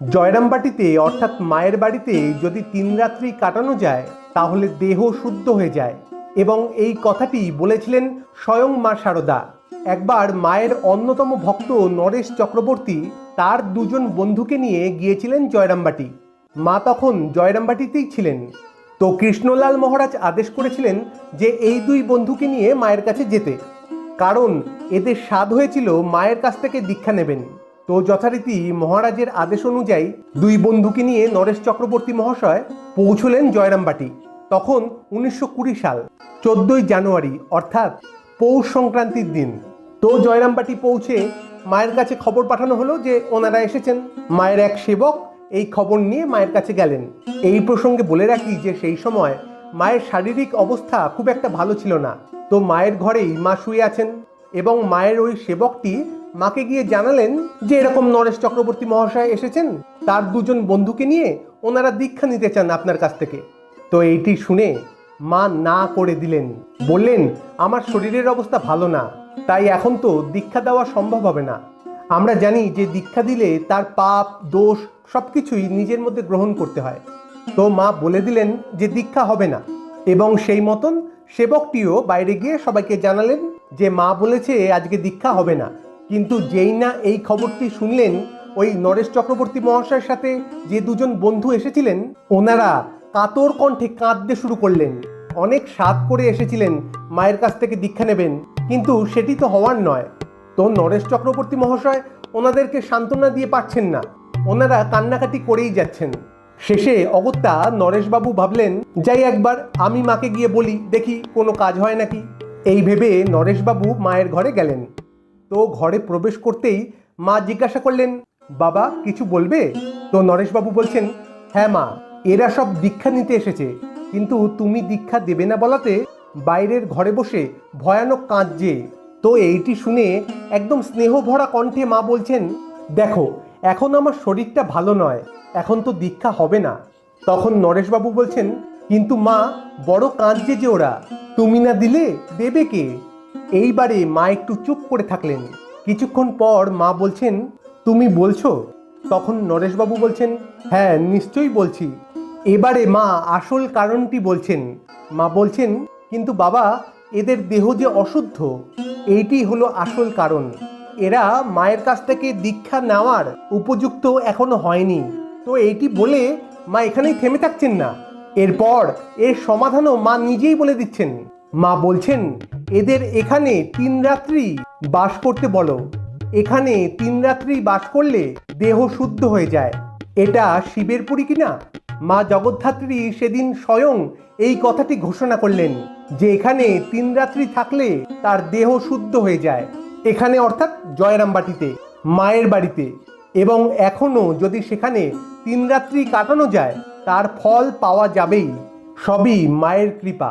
জয়রামবাটিতে, অর্থাৎ মায়ের বাড়িতে যদি তিন রাত্রি কাটানো যায়, তাহলে দেহ শুদ্ধ হয়ে যায়। এবং এই কথাটি বলেছিলেন স্বয়ং মা শারদা একবার মায়ের অন্যতম ভক্ত নরেশ চক্রবর্তী তার দুজন বন্ধুকে নিয়ে গিয়েছিলেন জয়রামবাটি। মা তখন জয়রামবাটিতেই ছিলেন। তো কৃষ্ণলাল মহারাজ আদেশ করেছিলেন যে এই দুই বন্ধুকে নিয়ে মায়ের কাছে যেতে। কারণ এদের স্বাদ হয়েছিল মায়ের কাছ থেকে দীক্ষা নেবেন। তো যথারীতি মহারাজের আদেশ অনুযায়ী দুই বন্ধুকে নিয়ে নরেশ চক্রবর্তী মহাশয় পৌঁছলেন জয়রামবাটি। তখন উনিশশো কুড়ি সাল, চোদ্দই জানুয়ারি, অর্থাৎ পৌষ সংক্রান্তির দিন। তো জয়রামবাটি পৌঁছে মায়ের কাছে খবর পাঠানো হলো যে ওনারা এসেছেন। মায়ের এক সেবক এই খবর নিয়ে মায়ের কাছে গেলেন। এই প্রসঙ্গে বলে রাখি যে সেই সময় মায়ের শারীরিক অবস্থা খুব একটা ভালো ছিল না। তো মায়ের ঘরেই মা শুয়ে আছেন এবং মায়ের ওই সেবকটি মাকে গিয়ে জানালেন যে এরকম নরেশ চক্রবর্তী মহাশয় এসেছেন। তার দুজন বন্ধুকে নিয়ে ওনারা দীক্ষা নিতে চান আপনার কাছ থেকে। তো এইটি শুনে মা না করে দিলেন। বললেন, আমার শরীরের অবস্থা ভালো না, তাই এখন তো দীক্ষা দেওয়া সম্ভব হবে না। আমরা জানি যে দীক্ষা দিলে তার পাপ, দোষ সব কিছুই নিজের মধ্যে গ্রহণ করতে হয়। তো মা বলে দিলেন যে দীক্ষা হবে না। এবং সেই মতন সেবকটিও বাইরে গিয়ে সবাইকে জানালেন যে মা বলেছে আজকে দীক্ষা হবে না। কিন্তু যেই না এই খবরটি শুনলেন, ওই নরেশ চক্রবর্তী মহাশয়ের সাথে যে দুজন বন্ধু এসেছিলেন, ওনারা কাতর কণ্ঠে কাঁদতে শুরু করলেন। অনেক স্বাদ করে এসেছিলেন, মায়ের কাছ থেকে দীক্ষা নেবেন, কিন্তু সেটি তো হওয়ার নয়। তো নরেশ চক্রবর্তী মহাশয় ওনাদেরকে সান্ত্বনা দিয়ে পারছেন না, ওনারা কান্নাকাটি করেই যাচ্ছেন। শেষে অগত্যা নরেশবাবু ভাবলেন, যাই একবার আমি মাকে গিয়ে বলি, দেখি কোনো কাজ হয় নাকি? এই ভেবে নরেশবাবু মায়ের ঘরে গেলেন। তো ঘরে প্রবেশ করতেই মা জিজ্ঞাসা করলেন, বাবা, কিছু বলবে? তো নরেশবাবু বলছেন হ্যাঁ মা, এরা সব দীক্ষা নিতে এসেছে, কিন্তু তুমি দীক্ষা দেবে না বলাতে বাইরের ঘরে বসে ভয়ানক কাঁদছে। তো এইটি শুনে একদম স্নেহ ভরা কণ্ঠে মা বলছেন, দেখো, এখন আমার শরীরটা ভালো নয়, এখন তো দীক্ষা হবে না। তখন নরেশবাবু বলছেন, কিন্তু মা, বড় কাঁদছে যে ওরা, তুমি না দিলে দেবে কে? এইবারে মা একটু চুপ করে থাকলেন। কিছুক্ষণ পর মা বলছেন, তুমি বলছো? তখন নরেশবাবু বলছেন হ্যাঁ নিশ্চয়ই বলছি। এবারে মা আসল কারণটি বলছেন। মা বলছেন, কিন্তু বাবা, এদের দেহ যে অশুদ্ধ, এইটি হলো আসল কারণ। এরা মায়ের কাছ থেকে দীক্ষা নেওয়ার উপযুক্ত এখনও হয়নি। তো এইটি বলে মা এখানেই থেমে থাকছেন না। এরপর এর সমাধানও মা নিজেই বলে দিচ্ছেন। মা বলছেন এদের এখানে তিন রাত্রি বাস করতে বলো। এখানে তিন রাত্রি বাস করলে দেহ শুদ্ধ হয়ে যায়। এটা শিবের পুরী কিনা? মা জগদ্ধাত্রী সেদিন স্বয়ং এই কথাটি ঘোষণা করলেন যে এখানে তিন রাত্রি থাকলে তার দেহ শুদ্ধ হয়ে যায়। এখানে অর্থাৎ জয়রামবাটিতে, মায়ের বাড়িতে। এবং এখনও যদি সেখানে তিন রাত্রি কাটানো যায়, তার ফল পাওয়া যাবেই। সবই মায়ের কৃপা।